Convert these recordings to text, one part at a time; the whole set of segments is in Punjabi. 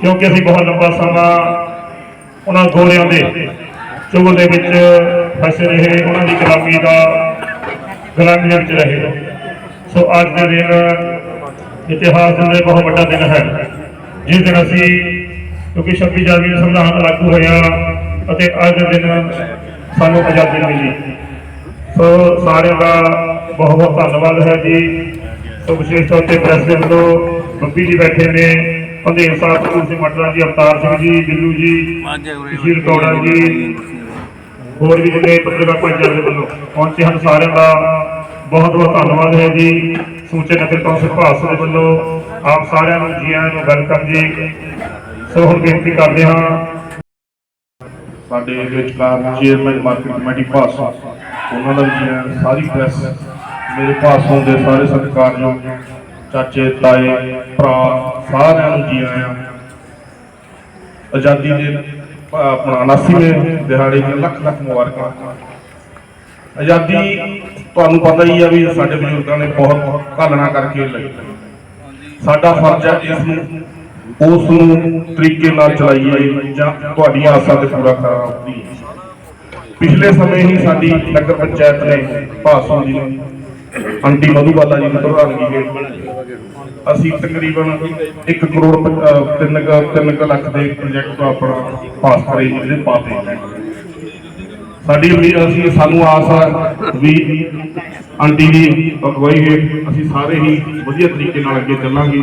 ਕਿਉਂਕਿ ਅਸੀਂ ਬਹੁਤ ਲੰਬਾ ਸਮਾਂ ਉਹਨਾਂ ਗੋਲਿਆਂ ਦੇ ਚੁਗਲ ਦੇ ਵਿੱਚ ਫਸੇ ਰਹੇ, ਉਹਨਾਂ ਦੀ ਗੁਲਾਮੀ ਦਾ ਗੁਲਾਮੀ ਵਿੱਚ ਰਹੇ। ਸੋ ਅੱਜ ਦਾ ਦਿਨ ਇਤਿਹਾਸ ਦਾ ਬਹੁਤ ਵੱਡਾ ਦਿਨ ਹੈ। ਜਿਸ ਦਿਨ ਅਸੀਂ ਕਿਉਂਕਿ 26 ਜਨਵਰੀ ਨੂੰ ਸੰਵਿਧਾਨ ਲਾਗੂ ਹੋਇਆ ਅਤੇ ਅੱਜ ਦੇ ਦਿਨ ਸਾਨੂੰ ਆਜ਼ਾਦੀ ਮਿਲੀ ਸੋ ਸਾਰਿਆਂ ਦਾ ਬਹੁਤ ਬਹੁਤ ਧੰਨਵਾਦ ਹੈ ਜੀ। ਸੋ ਵਿਸ਼ੇਸ਼ ਤੌਰ ਤੇ ਪ੍ਰੈਸ ਦੇ ਵੱਲੋਂ ਬੱਬੀ ਜੀ ਬੈਠੇ ਨੇ ਪੰਦੇਰ ਸਾਹਿਬ ਕਪੂਰ ਸਿੰਘ ਮਟਰਾ ਜੀ ਅਵਤਾਰ ਸਿੰਘ ਜੀ ਦਿੱਲੂ ਜੀ ਸ਼ੀਰ ਕੌੜਾ ਜੀ ਹੋਰ ਵੀ ਜਿਹੜੇ ਪੱਤਰਕਾਰ ਭਾਈਚਾਰੇ ਦੇ ਵੱਲੋਂ ਪਹੁੰਚੇ ਹਨ ਸਾਰਿਆਂ ਦਾ ਬਹੁਤ ਬਹੁਤ ਧੰਨਵਾਦ ਹੈ ਜੀ। ਸਮੁੱਚੇ ਨਗਰ ਕੌਂਸਲ ਭਾਸੋ ਦੇ ਵੱਲੋਂ ਆਪ ਸਾਰਿਆਂ ਨੂੰ ਜੀ ਆਇਆਂ ਨੂੰ ਵੈਲਕਮ ਜੀ। ਸੋ ਹੁਣ ਬੇਨਤੀ ਕਰਦੇ ਹਾਂ। ਸਾਡੇ ਵਿਚਕਾਰ ਚੇਅਰਮੈਨ ਮਾਰਕੀਟ ਕਮੇਟੀ ਭਾਸੋ ਉਹਨਾਂ ਦਾ ਵੀ ਜੀ ਸਾਰੀ ਪ੍ਰੈਸ ਮੇਰੇ ਭਾਸੋਂ ਦੇ ਸਾਰੇ ਸਤਿਕਾਰਯੋਗ ਚਾਚੇ, ਤਾਏ, ਭਰਾ, ਸਾਰਿਆਂ ਨੂੰ ਜੀ ਆਇਆਂ। ਆਜ਼ਾਦੀ ਦੇ ਆਪਣਾ 79ਵੇਂ ਦਿਹਾੜੇ ਦੀਆਂ ਲੱਖ ਲੱਖ ਮੁਬਾਰਕਾਂ। ਆਜ਼ਾਦੀ ਤੁਹਾਨੂੰ ਪਤਾ ਹੀ ਆ ਵੀ ਸਾਡੇ ਬਜ਼ੁਰਗਾਂ ਨੇ ਬਹੁਤ ਘਾਲਣਾ ਕਰਕੇ ਲਈ। ਸਾਡਾ ਫਰਜ਼ ਹੈ ਇਸ ਨੂੰ, ਉਸ ਨੂੰ ਤਰੀਕੇ ਨਾਲ ਚਲਾਈਏ ਜਾਂ ਤੁਹਾਡੀਆਂ ਆਸਾਂ ਤੇ ਪੂਰਾ ਕਰਾਂਗੇ ਪਿਛਲੇ ਸਮੇਂ ਹੀ ਸਾਡੀ ਨਗਰ ਪੰਚਾਇਤ ਨੇ ਭਾਸੋਂ ਜੀ ਨੇ ਆਂਟੀ ਮਧੂਬਾਲਾ ਜੀ ਨੂੰ ਪ੍ਰਧਾਨਗੀ ਹੇਠ ਬਣਾਈ ਅਸੀਂ ਤਕਰੀਬਨ 1 ਕਰੋੜ 3 3 ਲੱਖ ਦੇ ਪ੍ਰੋਜੈਕਟ ਆਪਣਾ ਪਾਸ ਕਰੇ ਜੀ ਜਿਹੜੇ ਪਾਤੇ ਨੇ। ਸਾਡੀ ਉਮੀਦ ਅਸੀਂ ਸਾਨੂੰ ਆਸ ਆ ਵੀ ਆਂਟੀ ਦੀ ਅਗਵਾਈ ਹੇਠ ਅਸੀਂ ਸਾਰੇ ਹੀ ਵਧੀਆ ਤਰੀਕੇ ਨਾਲ ਅੱਗੇ ਚੱਲਾਂਗੇ।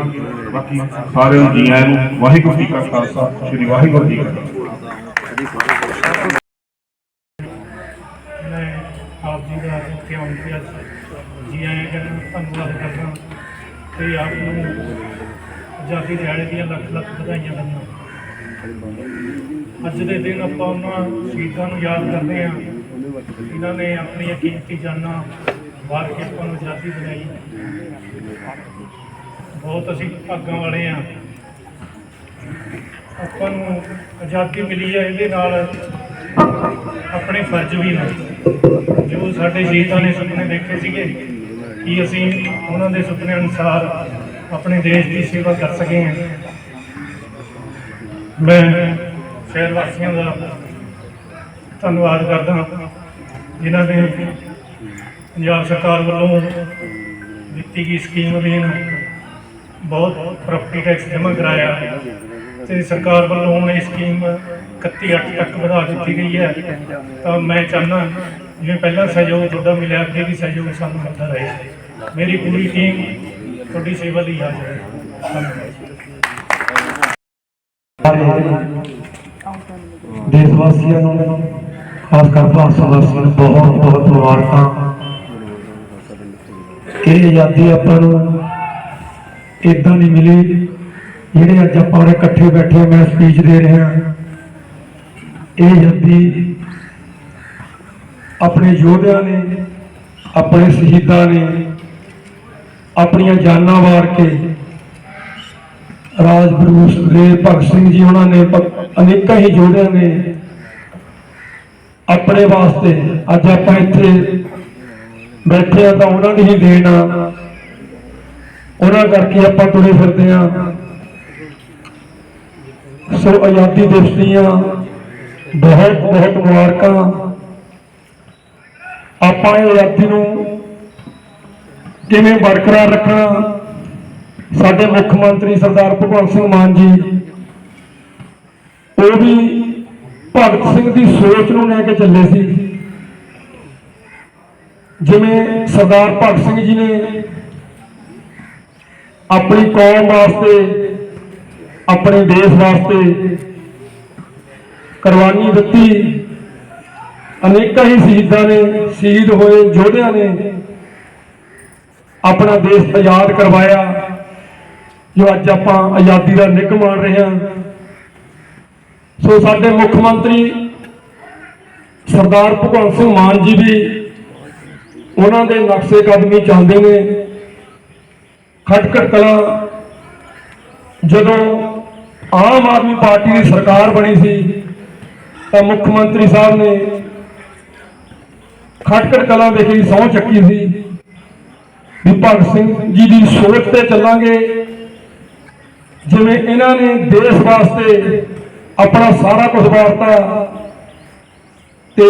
ਬਾਕੀ ਸਾਰਿਆਂ ਨੂੰ ਜੀ ਆਇਆਂ ਨੂੰ ਵਾਹਿਗੁਰੂ ਜੀ ਕਾ ਖਾਲਸਾ, ਸ੍ਰੀ ਵਾਹਿਗੁਰੂ ਜੀ ਕੀ ਫਤਿਹ। ਆਪ ਜੀ ਦਾ ਇੱਥੇ ਆਉਣ ਤੇ ਜੀ ਆਇਆਂ ਕਰਨ ਧੰਨਵਾਦ ਕਰਦਾ ਤੇ ਆਪ ਨੂੰ ਆਜ਼ਾਦੀ ਦਿਹਾੜੇ ਦੀਆਂ ਲੱਖ ਲੱਖ ਵਧਾਈਆਂ ਦਿੰਦਾ ਅੱਜ ਦੇ ਦਿਨ ਆਪਾਂ ਉਹਨਾਂ ਸ਼ਹੀਦਾਂ ਨੂੰ ਯਾਦ ਕਰਦੇ ਹਾਂ। ਜਿਨ੍ਹਾਂ ਨੇ ਆਪਣੀਆਂ ਕੀਮਤੀ ਜਾਨਾਂ ਵਾਰ ਕੇ ਆਪਾਂ ਨੂੰ ਆਜ਼ਾਦੀ ਦਿਲਾਈ। ਬਹੁਤ ਅਸੀਂ ਭਾਗਾਂ ਵਾਲੇ ਹਾਂ। ਆਪਾਂ ਨੂੰ ਆਜ਼ਾਦੀ ਮਿਲੀ ਹੈ, ਇਹਦੇ ਨਾਲ ਆਪਣੇ ਫਰਜ਼ ਵੀ ਨੇ। ਜੋ ਸਾਡੇ ਸ਼ਹੀਦਾਂ ਨੇ ਸੁਪਨੇ ਦੇਖੇ ਸੀਗੇ, ਕਿ ਅਸੀਂ ਉਹਨਾਂ ਦੇ ਸੁਪਨੇ ਅਨੁਸਾਰ ਆਪਣੇ ਦੇਸ਼ ਦੀ ਸੇਵਾ ਕਰ ਸਕੇ ਹਾਂ। ਮੈਂ ਸ਼ਹਿਰ ਵਾਸੀਆਂ ਦਾ ਧੰਨਵਾਦ ਕਰਦਾ ਜਿਨ੍ਹਾਂ ਨੇ ਪੰਜਾਬ ਸਰਕਾਰ ਵੱਲੋਂ ਦਿੱਤੀ ਗਈ ਸਕੀਮ ਅਧੀਨ ਬਹੁਤ ਪ੍ਰਾਪਰਟੀ ਟੈਕਸ ਜਮ੍ਹਾਂ ਕਰਾਇਆ ਤੇ ਸਰਕਾਰ ਵੱਲੋਂ ਹੁਣ ਇਹ ਸਕੀਮ 31 ਅੱਠ ਤੱਕ ਵਧਾ ਦਿੱਤੀ ਗਈ ਹੈ। ਤਾਂ ਮੈਂ ਚਾਹੁੰਦਾ ਜਿਵੇਂ ਪਹਿਲਾਂ ਸਹਿਯੋਗ ਤੁਹਾਡਾ ਮਿਲਿਆ, ਅੱਗੇ ਵੀ ਸਹਿਯੋਗ ਸਾਨੂੰ ਮਿਲਦਾ ਰਹੇ। ਮੇਰੀ ਪੂਰੀ ਟੀਮ ਤੁਹਾਡੀ ਸੇਵਾ ਲਈ ਹਾਜ਼ਰ ਹੈ। ਦੇਸ਼ ਵਾਸੀਆਂ ਨੂੰ, ਖਾਸ ਕਰ ਭਾਰਤ ਵਾਸੀਆਂ ਨੂੰ ਬਹੁਤ ਬਹੁਤ ਮੁਬਾਰਕਾਂ। ਇਹ ਆਜ਼ਾਦੀ ਆਪਾਂ ਨੂੰ ਇਦਾਂ ਨਹੀਂ ਮਿਲੀ ਜਿਹੜੇ ਅੱਜ ਆਪਾਂ ਉਰੇ ਇਕੱਠੇ ਬੈਠੇ ਮੈਂ ਸਪੀਚ ਦੇ ਰਿਹਾ ਇਹ ਆਜ਼ਾਦੀ ਆਪਣੇ ਯੋਧਿਆਂ ਨੇ, ਆਪਣੇ ਸ਼ਹੀਦਾਂ ਨੇ, ਆਪਣੀਆਂ ਜਾਨਾਂ ਵਾਰ ਕੇ ਰਾਜਗੁਰੂ ਸੁਖਦੇਵ ਭਗਤ ਸਿੰਘ ਜੀ ਉਹਨਾਂ ਨੇ ਅਨੇਕਾਂ ਹੀ ਜੋੜਿਆਂ ਨੇ ਆਪਣੇ ਵਾਸਤੇ ਅੱਜ ਆਪਾਂ ਇੱਥੇ ਬੈਠੇ ਆ ਤਾਂ ਉਹਨਾਂ ਦੀ ਹੀ ਦੇਣ। ਆ ਉਹਨਾਂ ਕਰਕੇ ਆਪਾਂ ਤੁਰੇ ਫਿਰਦੇ ਆ ਸੋ ਆਜ਼ਾਦੀ ਦਿਵਸ ਦੀਆਂ ਬਹੁਤ ਬਹੁਤ ਮੁਬਾਰਕਾਂ। ਆਪਾਂ ਇਹ ਆਜ਼ਾਦੀ ਨੂੰ ਕਿਵੇਂ ਬਰਕਰਾਰ ਰੱਖਣਾ ਸਾਡੇ ਮੁੱਖ ਮੰਤਰੀ ਸਰਦਾਰ ਭਗਵੰਤ ਸਿੰਘ ਮਾਨ ਜੀ, ਉਹ ਵੀ ਭਗਤ ਸਿੰਘ ਦੀ ਸੋਚ ਨੂੰ ਲੈ ਕੇ ਚੱਲੇ ਸੀ। ਜਿਵੇਂ ਸਰਦਾਰ ਭਗਤ ਸਿੰਘ ਜੀ ਨੇ ਆਪਣੀ ਕੌਮ ਵਾਸਤੇ, ਆਪਣੇ ਦੇਸ਼ ਵਾਸਤੇ ਕੁਰਬਾਨੀ ਦਿੱਤੀ। ਅਨੇਕਾਂ ਹੀ ਸ਼ਹੀਦਾਂ ਨੇ, ਸ਼ਹੀਦ ਹੋਏ ਯੋਧਿਆਂ ਨੇ ਆਪਣਾ ਦੇਸ਼ ਆਜ਼ਾਦ ਕਰਵਾਇਆ। ਜੋ ਅੱਜ ਆਪਾਂ ਆਜ਼ਾਦੀ ਦਾ ਨਿੱਘ ਮਾਣ ਰਹੇ ਹਾਂ। ਸੋ ਸਾਡੇ ਮੁੱਖ ਮੰਤਰੀ ਸਰਦਾਰ ਭਗਵੰਤ ਸਿੰਘ ਮਾਨ ਜੀ ਵੀ ਉਹਨਾਂ ਦੇ ਨਕਸ਼ੇ ਕਦਮੀ ਚੱਲਦੇ ਨੇ। ਖਟਕੜ ਕਲਾਂ ਜਦੋਂ ਆਮ ਆਦਮੀ ਪਾਰਟੀ ਦੀ ਸਰਕਾਰ ਬਣੀ ਸੀ, ਤਾਂ ਮੁੱਖ ਮੰਤਰੀ ਸਾਹਿਬ ਨੇ ਖਟਕੜ ਕਲਾ ਦੇ ਕੇ ਸਹੁੰ ਚੱਕੀ ਸੀ ਵੀ ਭਗਤ ਸਿੰਘ ਜੀ ਦੀ ਸੋਚ ਤੇ ਚੱਲਾਂਗੇ। ਜਿਵੇਂ ਇਹਨਾਂ ਨੇ ਦੇਸ਼ ਵਾਸਤੇ ਆਪਣਾ ਸਾਰਾ ਕੁਝ ਵਾਰਤਾ ਤੇ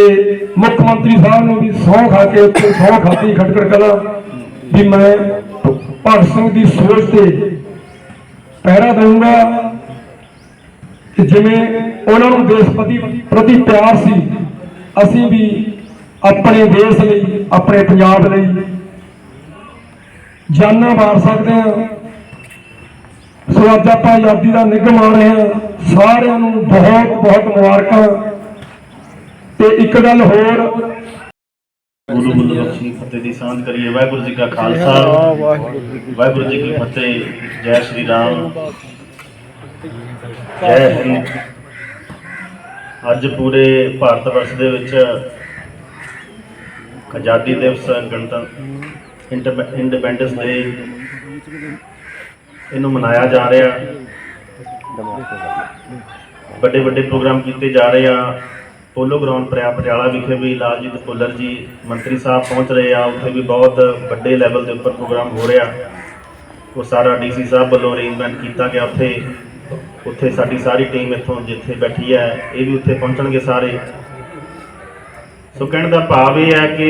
ਮੁੱਖ ਮੰਤਰੀ ਸਾਹਿਬ ਨੂੰ ਵੀ ਸਹੁੰ ਖਾ ਕੇ ਉੱਥੇ ਸੌਂ ਖਾਤੀ ਖਟਕੜ ਕਲਾ ਵੀ ਮੈਂ ਭਗਤ ਸਿੰਘ ਦੀ ਸੋਚ ਤੇ ਪਹਿਰਾ ਦਊਂਗਾ ਕਿ ਜਿਵੇਂ ਉਹਨਾਂ ਨੂੰ ਦੇਸ਼ ਪ੍ਰਤੀ ਪ੍ਰਤੀ ਪਿਆਰ ਸੀ, ਅਸੀਂ ਵੀ ਆਪਣੇ ਦੇਸ਼ ਲਈ, ਆਪਣੇ ਪੰਜਾਬ ਲਈ ਜਾਨਾਂ ਵਾਰ ਸਕਦੇ ਹਾਂ। ਸੋ ਅੱਜ ਆਪਾਂ ਆਜ਼ਾਦੀ ਦਾ ਨਿਗਮ ਆ ਰਹੇ ਹਾਂ। ਸਾਰਿਆਂ ਨੂੰ ਬਹੁਤ ਬਹੁਤ ਮੁਬਾਰਕਾਂ। ਤੇ ਇੱਕ ਗੱਲ ਹੋਰ। ਗੁਰੂ ਗੁਰੂ ਬਖਸ਼ੀ ਫਤਿਹ ਦੀ ਸਾਂਝ ਕਰੀਏ। ਵਾਹਿਗੁਰੂ ਜੀ ਕਾ ਖਾਲਸਾ। ਵਾਹਿਗੁਰੂ ਜੀ ਕੀ ਫਤਿਹ। ਜੈ ਸ਼੍ਰੀ ਰਾਮ। ਜੈ ਹਿੰਦ। ਅੱਜ ਪੂਰੇ ਭਾਰਤ ਵਰਸ਼ ਦੇ ਵਿੱਚ ਆਜ਼ਾਦੀ ਦਿਵਸ ਗਣਤੰਤਰ ਇੰਡੀਪੈਂਡੈਂਸ ਡੇ ਇਹਨੂੰ ਮਨਾਇਆ ਜਾ ਰਿਹਾ। ਵੱਡੇ ਵੱਡੇ ਪ੍ਰੋਗਰਾਮ ਕੀਤੇ ਜਾ ਰਹੇ ਆ। ਪੋਲੋ ਗਰਾਊਂਡ ਪ੍ਰਿਆ ਪਟਿਆਲਾ ਵਿਖੇ ਵੀ ਲਾਲਜੀਤ ਭੁੱਲਰ ਜੀ ਮੰਤਰੀ ਸਾਹਿਬ ਪਹੁੰਚ ਰਹੇ ਆ। ਉੱਥੇ ਵੀ ਬਹੁਤ ਵੱਡੇ ਲੈਵਲ ਦੇ ਉੱਪਰ ਪ੍ਰੋਗਰਾਮ ਹੋ ਰਿਹਾ। ਉਹ ਸਾਰਾ ਡੀਸੀ ਸਾਹਿਬ ਵੱਲੋਂ ਅਰੇਂਜਮੈਂਟ ਕੀਤਾ ਗਿਆ ਉੱਥੇ। ਉੱਥੇ ਸਾਡੀ ਸਾਰੀ ਟੀਮ ਇੱਥੋਂ ਜਿੱਥੇ ਬੈਠੀ ਹੈ, ਇਹ ਵੀ ਉੱਥੇ ਪਹੁੰਚਣਗੇ ਸਾਰੇ। ਸੋ ਕਹਿਣ ਦਾ ਭਾਵ ਇਹ ਹੈ ਕਿ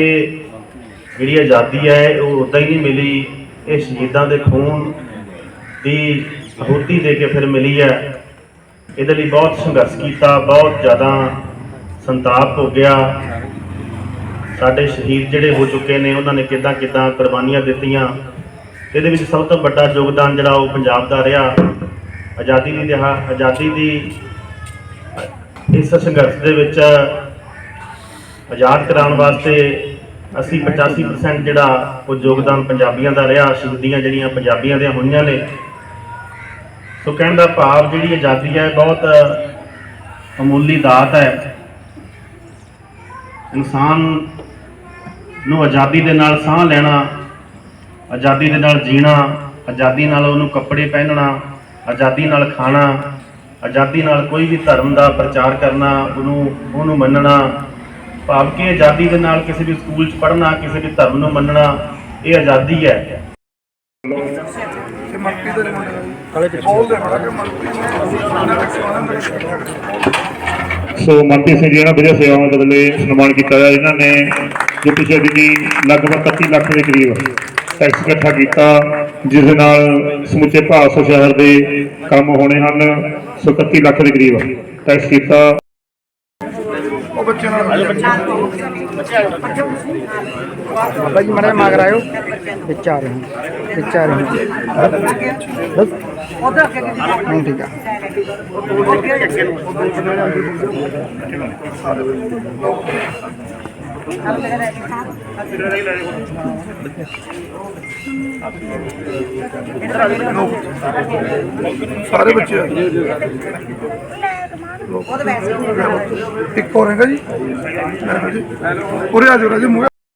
ਜਿਹੜੀ ਆਜ਼ਾਦੀ ਹੈ, ਉਹ ਉਦਾਂ ਹੀ ਨਹੀਂ ਮਿਲੀ। ਇਹ ਸ਼ਹੀਦਾਂ ਦੇ ਖੂਨ ਦੀ ਆਹੂਤੀ ਦੇ ਕੇ ਫਿਰ ਮਿਲੀ ਹੈ। ਇਹਦੇ ਲਈ ਬਹੁਤ ਸੰਘਰਸ਼ ਕੀਤਾ, ਬਹੁਤ ਜ਼ਿਆਦਾ ਸੰਤਾਪ ਹੋ ਗਿਆ। ਸਾਡੇ ਸ਼ਹੀਦ ਜਿਹੜੇ ਹੋ ਚੁੱਕੇ ਨੇ, ਉਹਨਾਂ ਨੇ ਕਿੱਦਾਂ ਕਿੱਦਾਂ ਕੁਰਬਾਨੀਆਂ ਦਿੱਤੀਆਂ। ਇਹਦੇ ਵਿੱਚ ਸਭ ਤੋਂ ਵੱਡਾ ਯੋਗਦਾਨ ਜਿਹੜਾ ਉਹ ਪੰਜਾਬ ਦਾ ਰਿਹਾ। ਆਜ਼ਾਦੀ ਦੀ ਦਿਹਾ, ਆਜ਼ਾਦੀ ਦੀ ਇਸ ਸੰਘਰਸ਼ ਦੇ ਵਿੱਚ ਆਜ਼ਾਦ ਕਰਾਉਣ ਵਾਸਤੇ ਅਸੀਂ 85% ਜਿਹੜਾ ਉਹ ਯੋਗਦਾਨ ਪੰਜਾਬੀਆਂ ਦਾ ਰਿਹਾ। ਸ਼ਹੀਦੀਆਂ ਜਿਹੜੀਆਂ ਪੰਜਾਬੀਆਂ ਦੀਆਂ ਹੋਈਆਂ ਨੇ ਸੋ ਕਹਿਣ ਦਾ ਭਾਵ ਜਿਹੜੀ ਆਜ਼ਾਦੀ ਹੈ, ਬਹੁਤ ਅਮੂਲੀ ਦਾਤ ਹੈ। ਇਨਸਾਨ ਨੂੰ ਆਜ਼ਾਦੀ ਦੇ ਨਾਲ ਸਾਹ ਲੈਣਾ, ਆਜ਼ਾਦੀ ਦੇ ਨਾਲ ਜੀਣਾ, ਆਜ਼ਾਦੀ ਨਾਲ ਉਹਨੂੰ ਕੱਪੜੇ ਪਹਿਨਣਾ, ਆਜ਼ਾਦੀ ਨਾਲ ਖਾਣਾ, ਆਜ਼ਾਦੀ ਨਾਲ ਕੋਈ ਵੀ ਧਰਮ ਦਾ ਪ੍ਰਚਾਰ ਕਰਨਾ, ਉਹਨੂੰ ਉਹਨੂੰ ਮੰਨਣਾ, ਭਾਵ ਕਿ ਆਜ਼ਾਦੀ ਦੇ ਨਾਲ ਕਿਸੇ ਵੀ ਸਕੂਲ 'ਚ ਪੜ੍ਹਨਾ, ਕਿਸੇ ਵੀ ਧਰਮ ਨੂੰ ਮੰਨਣਾ, ਇਹ ਆਜ਼ਾਦੀ ਹੈ। ਸੋ ਮਨਪ੍ਰੀਤ ਸਿੰਘ ਜੀ ਇਹਨਾਂ ਵਧੀਆ ਸੇਵਾਵਾਂ ਦੇ ਬਦਲੇ ਸਨਮਾਨ ਕੀਤਾ ਗਿਆ ਇਹਨਾਂ ਨੇ ਜੋ ਪਿਛਲੇ ਦਿਨੀ ਲਗਭਗ 31 ਲੱਖ ਦੇ ਕਰੀਬ ਟੈਕਸ ਇਕੱਠਾ ਕੀਤਾ ਜਿਸ ਦੇ ਨਾਲ ਸਮੁੱਚੇ ਭਾਰਤ ਸ਼ਹਿਰ ਦੇ ਕੰਮ ਹੋਣੇ ਹਨ। ਸੋ 31 ਲੱਖ ਦੇ ਕਰੀਬ ਟੈਕਸ ਕੀਤਾ। ਬਾਬਾ ਜੀ ਮੜਾ ਮਗਰ ਆਇਓ ਵਿੱਚ ਆ ਰਹੇ ਹਾਂ। ਵਿੱਚ ਆ ਰਹੇ ਹਾਂ। ਬਸ। ਹਾਂ ਠੀਕ ਆ। ਸਾਰੇ ਬੱਚੇ ਆ। ਇੱਕ ਹੋਰ ਹੈਗਾ ਜੀ ਉਰੇ ਆ ਜਾਓ ਰਾਜੇ ਮੂਹਰੇ